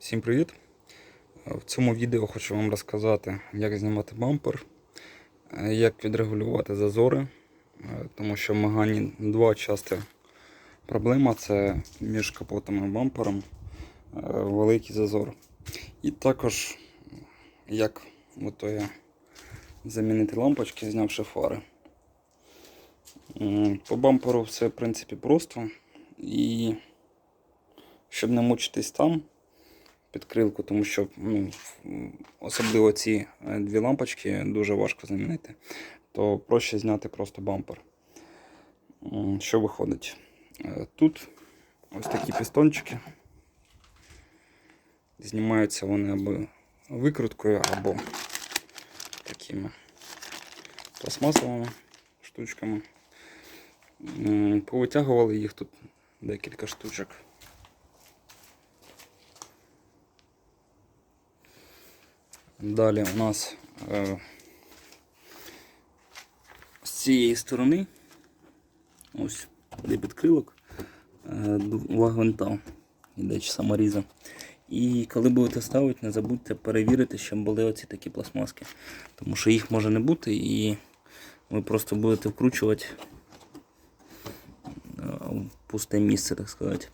Всім привіт! В цьому відео хочу вам розказати, як знімати бампер, е, як відрегулювати зазори, е, тому що в Магані два часто проблема це між капотом і бампером е, великий зазор. І також як я замінити лампочки, знявши фари. По бамперу все в принципі просто. І щоб не мучитись там підкрилку, тому що ну, особливо ці е, дві лампочки дуже важко замінити, то проще зняти просто бампер. Що виходить? Е, Тут ось такі пістончики. Знімаються вони або викруткою, або такими пластмасовими штучками. Повитягували їх тут декілька штучок. Далі у нас е, з цієї сторони, ось де підкрилок, е, два гвинта іде чи саморіза. І коли будете ставити, не забудьте перевірити, щоб були оці такі пластмаски. Тому що їх може не бути і ви просто будете вкручувати е, в пусте місце, так сказати.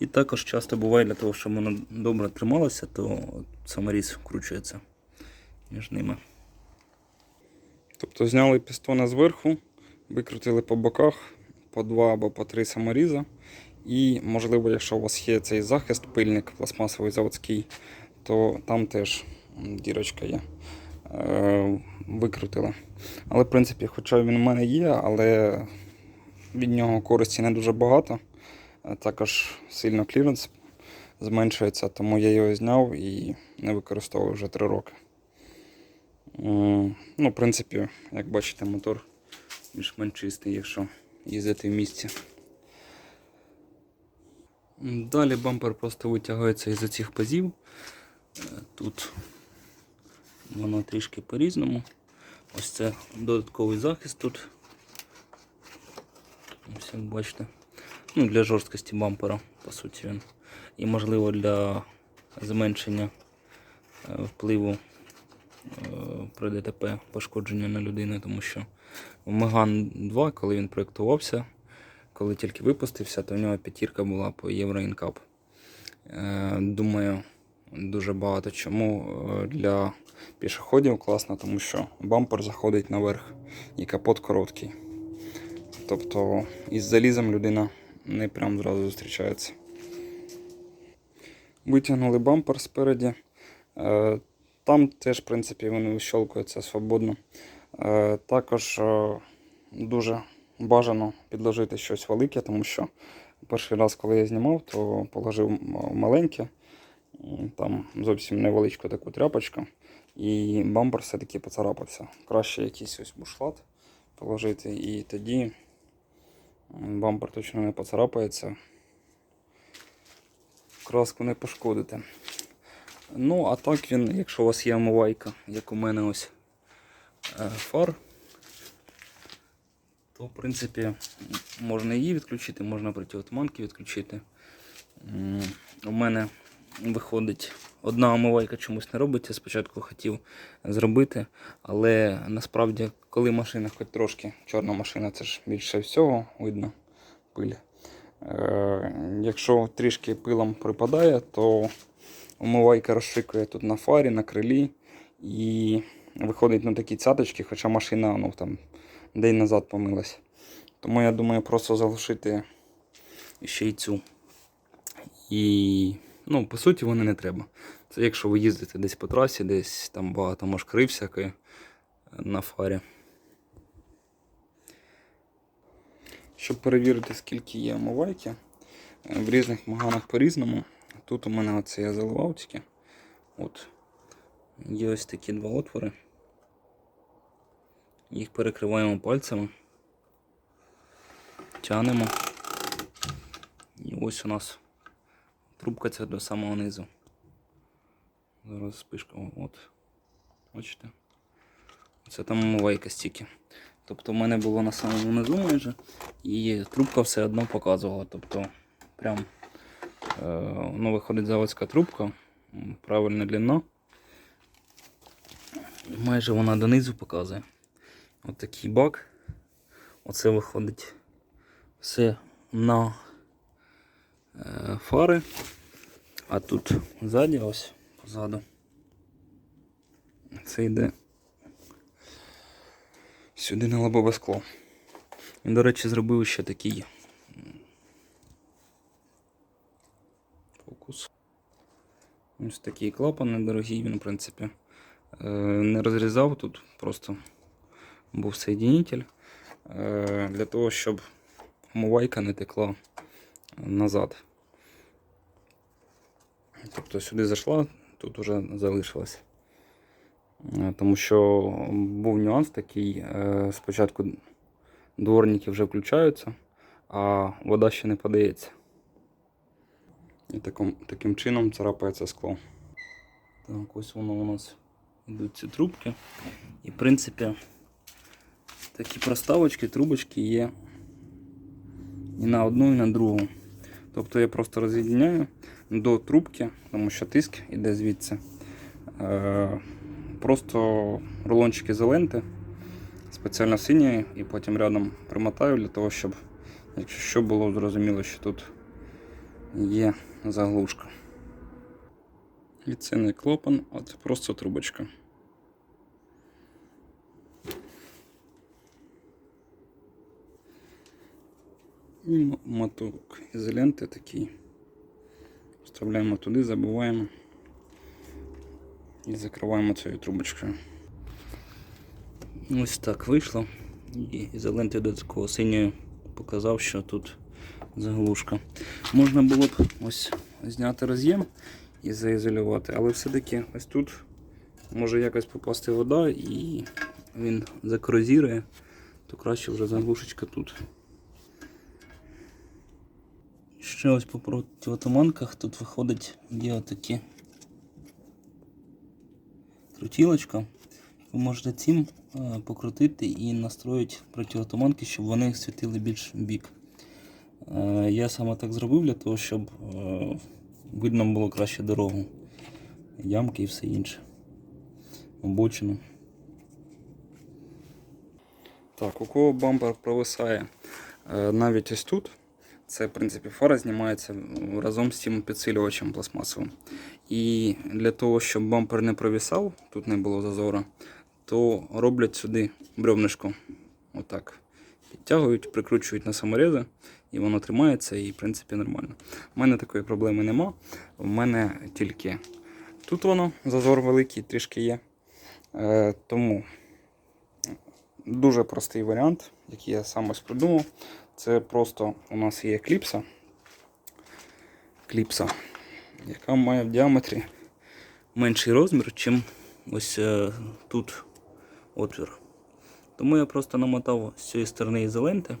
І також часто буває для того, щоб воно добре трималося, то саморіз вкручується між ними. Тобто зняли пістони зверху, викрутили по боках по два або по три саморіза. І, можливо, якщо у вас є цей захист, пильник пластмасовий заводський, то там теж дірочка є. Е, викрутили. Але, в принципі, хоча він у мене є, але від нього користі не дуже багато. Також сильно кліренс зменшується, тому я його зняв і не використовую вже 3 роки. М, Ну, в принципі, як бачите, мотор більш-менш чистий, якщо їздити в місті. Далі бампер просто витягується із цих пазів. Е, Тут воно трішки по-різному. Ось це додатковий захист тут. Ось як бачите. Ну, для жорсткості бампера, по суті він. І можливо для зменшення е, впливу е, при ДТП пошкодження на людину, тому що Меган 2, коли він проєктувався, коли тільки випустився, то в нього п'ятірка була по Євро Інкап. Е, Думаю, дуже багато чому е, для пішоходів класно, тому що бампер заходить наверх і капот короткий. Тобто із залізом людина не прям зразу зустрічається. Витягнули бампер спереді. Там теж, в принципі, вони вищолкуються свободно. Е, Також е, дуже бажано підложити щось велике, тому що перший раз, коли я знімав, то положив маленьке, там зовсім невеличку таку тряпочку, і бампер все-таки поцарапався. Краще якийсь ось бушлат положити, і тоді бампер точно не поцарапається. Краску не пошкодите. Ну, а так він, якщо у вас є омивайка, як у мене ось е, фар, то в принципі можна її відключити, можна протиотуманки відключити. У мене виходить одна омивайка чомусь не робиться. Спочатку хотів зробити, але насправді, коли машина хоч трошки, чорна машина, це ж більше всього видно пиль. Е, Якщо трішки пилом припадає, то омивайка розшикує тут на фарі, на крилі і виходить на такі цяточки, хоча машина ну, там, день назад помилась. Тому я думаю просто заглушити ще й цю. І, ну, по суті, вони не треба. Це якщо ви їздите десь по трасі, десь там багато машкри всякої на фарі. Щоб перевірити, скільки є омивайки, е, в різних маганах по-різному. Тут у мене оце я заливав тільки. От. Є ось такі два отвори. Їх перекриваємо пальцями. Тянемо. І ось у нас трубка ця до самого низу. Зараз спишка. От. Бачите? Це там омивайка стільки. Тобто в мене було на самому низу майже, і трубка все одно показувала. Тобто, прям ну, виходить заводська трубка, правильна длина. Майже вона донизу показує. От такий бак. Оце виходить все на е, фари. А тут ззаді, ось позаду. Це йде сюди на лобове скло. Він, до речі, зробив ще такий Ось такий клапан недорогий, він, в принципі, е, не розрізав тут, просто був соєдинитель е, для того, щоб омивайка не текла назад. Тобто сюди зайшла, тут вже залишилась. Е, Тому що був нюанс такий, спочатку дворники вже включаються, а вода ще не подається. І таким, таким чином царапається скло. Так, ось воно у нас йдуть ці трубки. І в принципі такі проставочки, трубочки є і на одну, і на другу. Тобто я просто роз'єдняю до трубки, тому що тиск іде звідси. Е, Просто рулончики ізоленти спеціально синьої і потім рядом примотаю для того, щоб, якщо що, було зрозуміло, що тут є заглушка. І це не клапан, а це просто трубочка. І моток ізоленти такий. Вставляємо туди, забуваємо і закриваємо цією трубочкою. Ось так вийшло. І ізоленти до такого синьої показав, що тут заглушка. Можна було б ось зняти роз'єм і заізолювати, але все-таки ось тут може якось попасти вода і він закорозірує, то краще вже заглушечка тут. Ще ось по протиотуманках тут виходить є отакі крутілочка. Ви можете цим е, покрутити і настроїти протиотуманки, щоб вони світили більш в бік. Е, Я саме так зробив для того, щоб е, видно було краще дорогу, ямки і все інше. Обочину. Так, у кого бампер провисає е, навіть ось тут. Це, в принципі, фара знімається разом з цим підсилювачем пластмасовим. І для того, щоб бампер не провісав, тут не було зазору, то роблять сюди бревнишко. Отак. Підтягують, прикручують на саморези, і воно тримається, і в принципі нормально. У мене такої проблеми нема. У мене тільки тут воно, зазор великий трішки є. Е, тому дуже простий варіант, який я сам ось придумав. Це просто у нас є кліпса. Кліпса, яка має в діаметрі менший розмір, чим ось е, тут отвір. Тому я просто намотав з цієї сторони ізоленти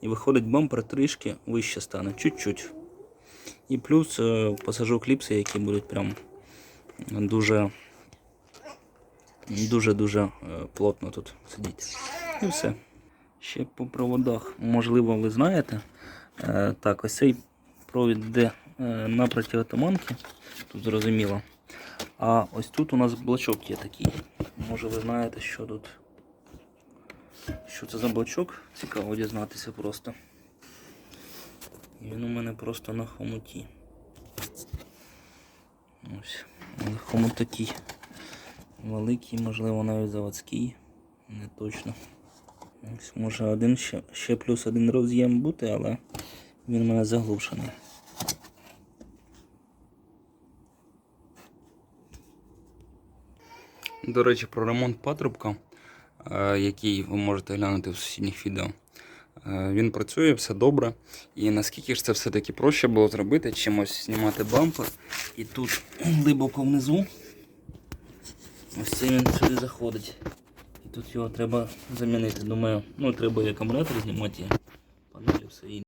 і виходить бампер трішки вище стане, чуть-чуть. І плюс е, посажу кліпси, які будуть прям дуже дуже-дуже е, плотно тут сидіти. І все. Ще по проводах, можливо, ви знаєте. Е, так, ось цей провід йде на протиотуманки, тут зрозуміло. А ось тут у нас блочок є такий. Може ви знаєте, що тут. Що це за блочок? Цікаво дізнатися просто. І він у мене просто на хомуті. Ось. Хомут такий великий, можливо, навіть заводський. Не точно. Ось може один ще, ще плюс один роз'єм бути, але він у мене заглушений. До речі, про ремонт патрубка, який ви можете глянути в сусідніх відео. Е, Він працює, все добре. І наскільки ж це все-таки проще було зробити, чимось знімати бампер. І тут глибоко внизу. Ось це він сюди заходить. І тут його треба замінити. Думаю, ну треба і акумулятор знімати, панелі все інше.